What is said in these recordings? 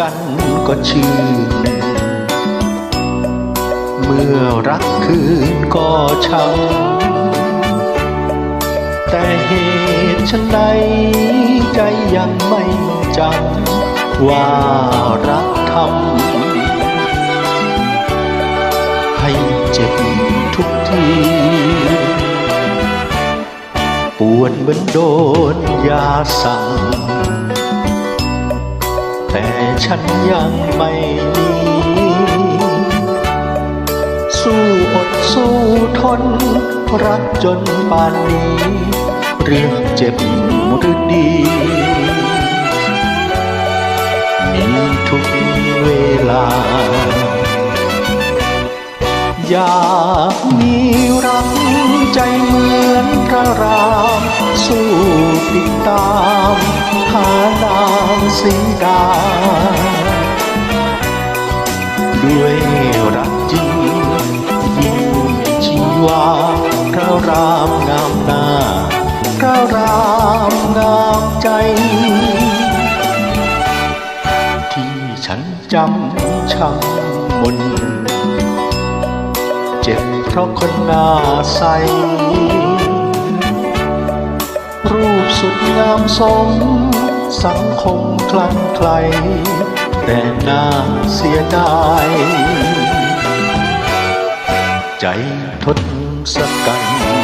กันก็ชื่น เมื่อรักคืนก็ช้ำแต่เหตุฉันใดใจยังไม่จำว่ารักทำให้เจ็บทุกทีปวดเหมือนโดนยาสั่ง ฉันยังไม่หนีสู้อดสู้ทน รักจนป่านนี้ เรื่องเจ็บหรือดี มีทุกเวลา อยากมีรักใจเหมือนพระราม สู้ติดตามหานา สิงดา ด้วยรักจริงยิ่งชีวาพระรามงามหน้าพระรามงามใจ ที่ฉันจำช้ำมนเจ็บเพราะคนหน้าใสรูปสุดงามสม สังคมคลั่งไคลแต่น่าเสียดาย ใจทดสกัน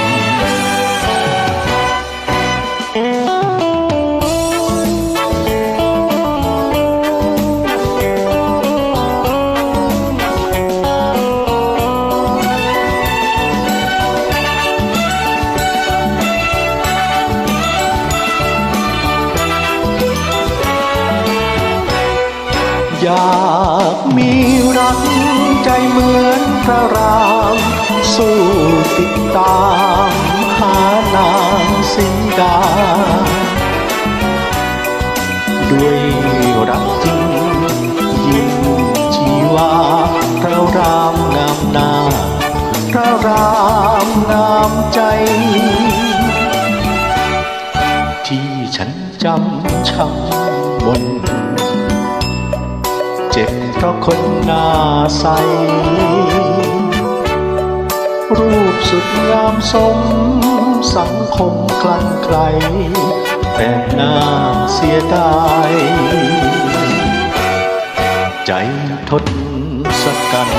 อยากมีรักใจเหมือนพระราม สู้ติดตามหานางสิงดา ด้วยรักจริงยิ่งชีวาพระรามงามนาพระรามงามใจ ที่ฉันจำช้ำมน เจ็บเพราะคนหน้าใส รูปสุดงามสม สังคมคลั่งไคลแต่หน้าเสียดาย ใจทดสกัน